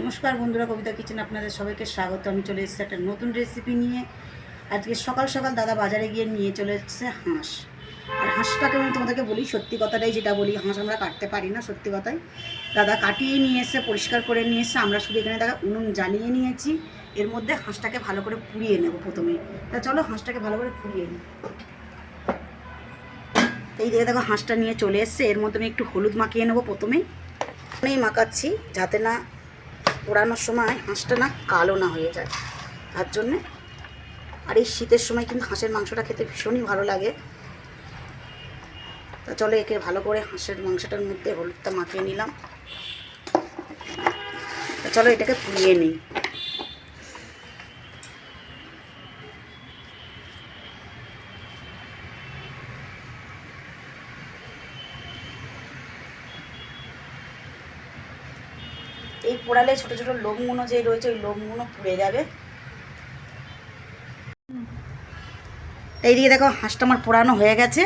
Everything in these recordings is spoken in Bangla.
নমস্কার বন্ধুরা, কবিতা কিচেন আপনাদের সবাইকে স্বাগত। আমি চলে এসেছি একটা নতুন রেসিপি নিয়ে। আজকে সকাল সকাল দাদা বাজারে গিয়ে নিয়ে চলে এসেছে হাঁস। আর হাঁসটাকে আমি তোমাদেরকে বলি, সত্যি কথাটাই যেটা বলি, হাঁস আমরা কাটতে পারি না, সত্যি কথাই। দাদা কাটিয়ে নিয়ে এসে পরিষ্কার করে নিয়ে এসে আমরা শুধু এখানে দাদা উনুন জ্বালিয়ে নিয়েছি। এর মধ্যে হাঁসটাকে ভালো করে পুড়িয়ে নেব প্রথমে। তা চলো হাঁসটাকে ভালো করে পুড়িয়ে নিই। এই দিকে দেখো, হাঁসটা নিয়ে চলে এসছে। এর মধ্যে আমি একটু হলুদ মাখিয়ে নেব প্রথমেই মাখাচ্ছি, যাতে না পোড়ানোর সময় হাঁসটা না কালো না হয়ে যায়। তার জন্যে আর এই শীতের সময় কিন্তু হাঁসের মাংসটা খেতে ভীষণই ভালো লাগে। তা চলো একে ভালো করে হাঁসের মাংসটার মধ্যে হলুদটা মাখিয়ে নিলাম। চলো এটাকে পুড়িয়ে নিই। এই পোড়ালে ছোট ছোট লোমগুলো যে রয়েছে, ওই লোমগুলো পুড়ে যাবে। এইদিকে দেখো, হাঁসটা আমার পোড়ানো হয়ে গেছে।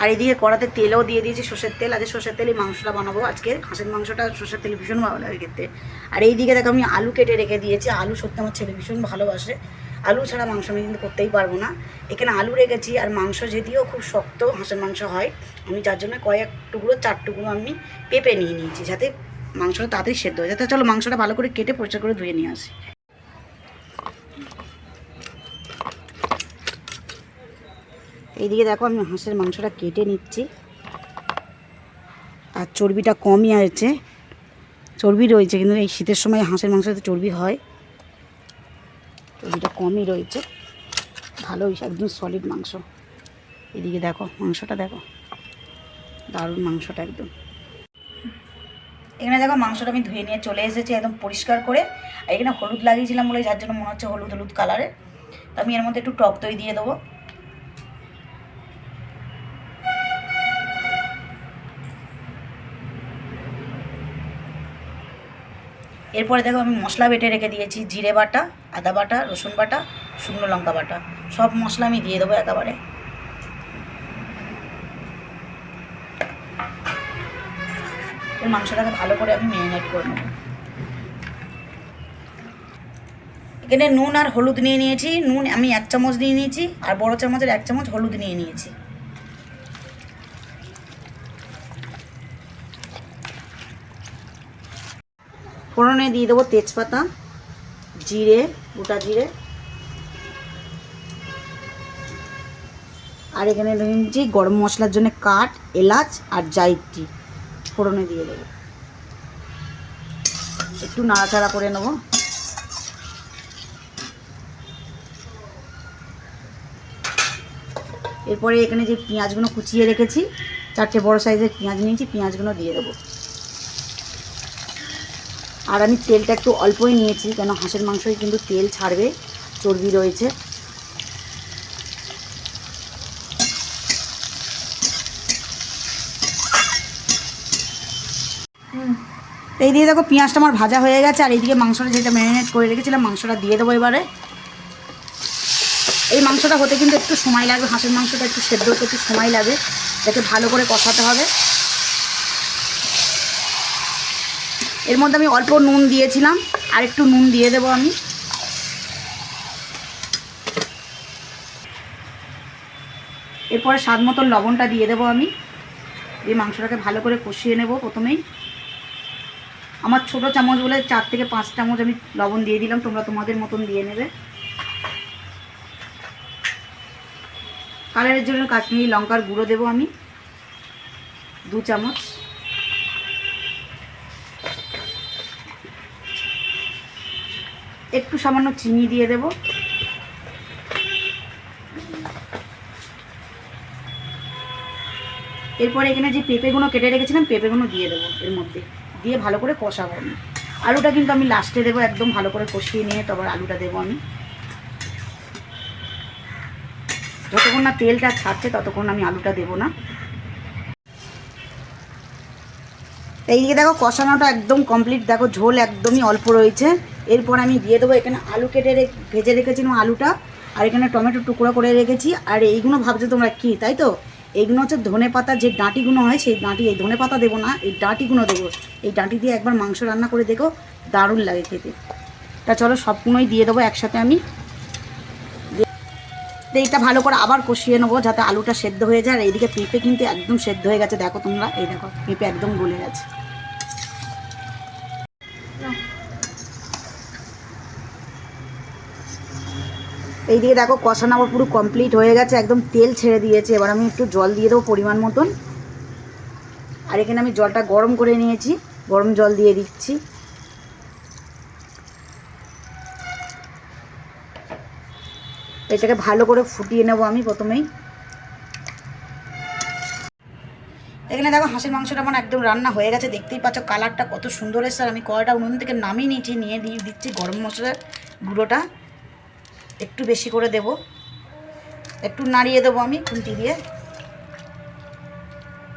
আর এইদিকে কড়াতে তেলও দিয়ে দিয়েছি, সর্ষের তেল। আজকে সর্ষের তেলই মাংসটা বানাবো। আজকে হাঁসের মাংসটা সর্ষের তেল ভীষণ ভালো লাগে খেতে। আর এইদিকে দেখো, আমি আলু কেটে রেখে দিয়েছি। আলু সত্যি আমার ছেলে ভীষণ ভালোবাসে। আলু ছাড়া মাংস আমি কিন্তু করতেই পারব না। এখানে আলু রেখেছি, আর মাংস যদিও খুব শক্ত হাঁসের মাংস হয়, আমি যার জন্য কয়েক টুকরো, চার টুকরো আমি পেঁপে নিয়ে নিয়েছি, যাতে মাংসটা তাড়াতাড়ি সেদ্ধ হয়ে যায়। চলো মাংসটা ভালো করে কেটে পরিষ্কার করে ধুয়ে নিয়ে আসি। এইদিকে দেখো আমি হাঁসের মাংসটা কেটে নিচ্ছি। আর চর্বিটা কমই আছে। চর্বি রয়েছে, কিন্তু এই শীতের সময় হাঁসের মাংসতে চর্বি হয়। চর্বিটা কমই রয়েছে। ভালোই একদম সলিড মাংস। এদিকে দেখো, মাংসটা দেখো। দারুণ মাংসটা একদম। এখানে দেখো মাংসটা আমি ধুয়ে নিয়ে চলে এসেছি একদম পরিষ্কার করে। আর এখানে হলুদ লাগিয়েছিলাম বলে যার জন্য মনে হচ্ছে হলুদ হলুদ কালারের। তো আমি এর মধ্যে একটু টক দই দিয়ে দেবো। এরপরে দেখো আমি মশলা বেটে রেখে দিয়েছি, জিরে বাটা, আদা বাটা, রসুন বাটা, শুকনো লঙ্কা বাটা। সব মশলা আমি দিয়ে দেবো একেবারে। এই মাংসটাকে ভালো করে আমি ম্যারিনেট করে নেব। এখানে নুন আর হলুদ নিয়ে নিয়েছি। নুন আমি এক চামচ নিয়ে নিয়েছি আর বড় চামচের এক চামচ হলুদ নিয়ে নিয়েছি। ফোড়নে দিয়ে দেবো তেজপাতা, জিরে, গোটা জিরে। আর এখানে নিয়েছি গরম মশলার জন্য কাঠ, এলাচ আর জাইত্রি ফোড়নে দিয়ে দেবো। একটু নাড়াচাড়া করে নেব। এরপরে এখানে যে পেঁয়াজগুলো কুচিয়ে রেখেছি, চারটে বড় সাইজের পেঁয়াজ নিয়েছি, পেঁয়াজগুলো দিয়ে দেবো। আর আমি তেলটা একটু অল্পই নিয়েছি, কেন হাঁসের মাংসই কিন্তু তেল ছাড়বে, চর্বি রয়েছে। এই দিয়ে দেখো পেঁয়াজটা আমার ভাজা হয়ে গেছে, আর এইদিকে মাংসটা যেটা ম্যারিনেট করে রেখেছিলাম, মাংসটা দিয়ে দেবো এবারে। এই মাংসটা হতে কিন্তু একটু সময় লাগবে, হাঁসের মাংসটা একটু সেদ্ধ হতে একটু সময় লাগে, এটাকে ভালো করে কষাতে হবে। এর মধ্যে আমি অল্প নুন দিয়েছিলাম, আর একটু নুন দিয়ে দেবো আমি। এরপরে স্বাদ মতন লবণটা দিয়ে দেবো আমি। এই মাংসটাকে ভালো করে কষিয়ে নেব প্রথমেই। আমার ছোট চামচ বলে চার থেকে পাঁচ চামচ আমি লবণ দিয়ে দিলাম, তোমরা তোমাদের মতন দিয়ে নেবে। কালারের জন্য কাশ্মীরি লঙ্কার গুঁড়ো দেবো আমি, দু চামচ। একটু সামান্য চিনি দিয়ে দেব। এরপরে এখানে যে পেঁপেগুলো কেটে রেখেছিলাম, পেঁপেগুলো দিয়ে দেবো এর মধ্যে। দিয়ে ভালো করে কষাবো আমি। আলুটা কিন্তু আমি লাস্টে দেবো, একদম ভালো করে কষিয়ে নিয়ে তারপর আলুটা দেবো আমি। যতক্ষণ না তেলটা ছাড়ছে ততক্ষণ আমি আলুটা দেবো না। এইদিকে দেখো, কষানোটা একদম কমপ্লিট দেখো, ঝোল একদমই অল্প রয়েছে। এরপর আমি দিয়ে দেবো, এখানে আলু কেটে ভেজে রেখেছিলাম আলুটা, আর এখানে টমেটো টুকরো করে রেখেছি। আর এইগুলো ভাবছ তোমরা কী, তাই তো? এগুলো হচ্ছে ধনে পাতা যে ডাঁটিগুলো হয়, সেই ডাঁটি, এই ধনে পাতা দেবো না, এই ডাঁটিগুলো দেবো। এই ডাঁটি দিয়ে একবার মাংস রান্না করে দেখো, দারুণ লাগে খেতে। তা চলো সবগুলোই দিয়ে দেবো একসাথে আমি। এইটা ভালো করে আবার কষিয়ে নেব যাতে আলুটা সেদ্ধ হয়ে যায়। আর এইদিকে পেঁপে কিন্তু একদম সেদ্ধ হয়ে গেছে, দেখো তোমরা, এই দেখো, পেঁপে একদম গলে গেছে। এইদিকে দেখো কষানো আমার পুরো কমপ্লিট হয়ে গেছে, একদম তেল ছেড়ে দিয়েছে। এবার আমি একটু জল দিয়ে দেবো পরিমাণ মতন। আর এখানে আমি জলটা গরম করে নিয়েছি, গরম জল দিয়ে দিচ্ছি। এটাকে ভালো করে ফুটিয়ে নেব আমি প্রথমেই। এখানে দেখো হাঁসের মাংসটা আমার একদম রান্না হয়ে গেছে, দেখতেই পাচ্ছ কালারটা কত সুন্দর এসছে। আমি কড়াটা উনুন থেকে নামিয়ে নিয়েছি, নিয়ে দিয়ে দিচ্ছি গরম মশলার গুঁড়োটা। একটু বেশি করে দেব। একটু নাড়িয়ে দেবো আমি খুন্তি দিয়ে।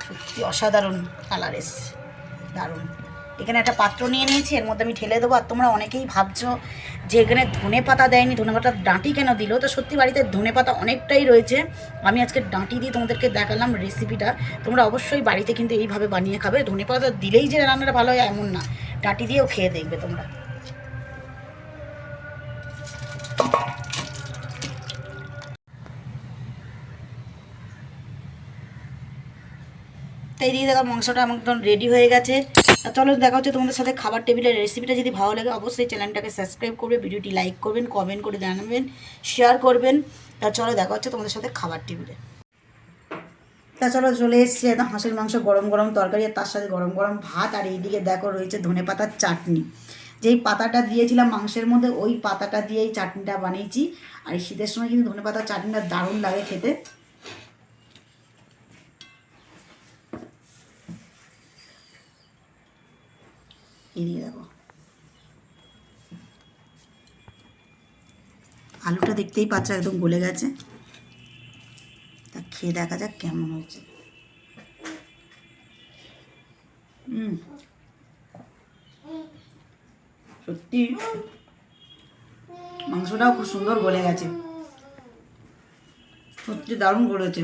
সত্যি অসাধারণ কালার এসছে, দারুণ। এখানে একটা পাত্র নিয়ে নিয়েছি, এর মধ্যে আমি ঢেলে দেবো। আর তোমরা অনেকেই ভাবছ যে এখানে ধনে পাতা দেয়নি, ধনে পাতার ডাঁটি কেন দিল? তো সত্যি বাড়িতে ধনে পাতা অনেকটাই রয়েছে। আমি আজকে ডাঁটি দিয়ে তোমাদেরকে দেখালাম রেসিপিটা তোমরা অবশ্যই বাড়িতে কিন্তু এইভাবে বানিয়ে খাবে। ধনে পাতা দিলেই যে রান্নাটা ভালো হয়, এমন না। ডাঁটি দিয়েও খেয়ে দেখবে তোমরা। তাই দিয়ে দেখো মাংসটা আমার একদম রেডি হয়ে গেছে। চলো দেখা হচ্ছে তোমাদের সাথে খাবার টেবিলের রেসিপিটা যদি ভালো লাগে, অবশ্যই চ্যানেলটাকে সাবস্ক্রাইব করবে, ভিডিওটি লাইক করবেন কমেন্ট করে জানাবেন শেয়ার করবেন। তা চলো দেখা হচ্ছে তোমাদের সাথে খাবার টেবিলে তা চলো চলে এসছে একদম হাঁসের মাংস গরম গরম তরকারি আর তার সাথে গরম গরম ভাত। আর এইদিকে দেখো রয়েছে ধনে পাতার চাটনি। যেই পাতাটা দিয়েছিলাম মাংসের মধ্যে, ওই পাতাটা দিয়েই চাটনিটা বানিয়েছি। আর শীতের সময় কিন্তু ধনে পাতার চাটনিটা দারুণ লাগে খেতে। এদিকে দেখো আলুটা দেখতেই পাচ্ছ একদম গলে গেছে। তা খেয়ে দেখা যাক কেমন হয়েছে। হুম। সত্যি। মাংসটাও খুব সুন্দর গলে গেছে। সত্যি দারুণ গলেছে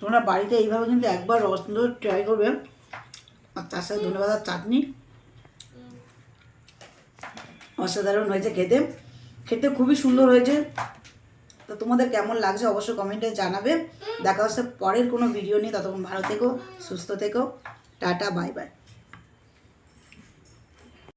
তোমরা বাড়িতে এইভাবে কিন্তু একবার সুন্দর ট্রাই করবে। আর তার সাথে ধন্যবাদ চাটনি। অসাধারণ হয়েছে খেতে। খেতে খুবই সুন্দর হয়েছে। তো তোমাদের কেমন লাগছে অবশ্যই কমেন্টে জানাবে। দেখা হচ্ছে পরের কোনো ভিডিও নিয়ে। ততক্ষণ ভালো থেকো, সুস্থ থেকো। Tata bye bye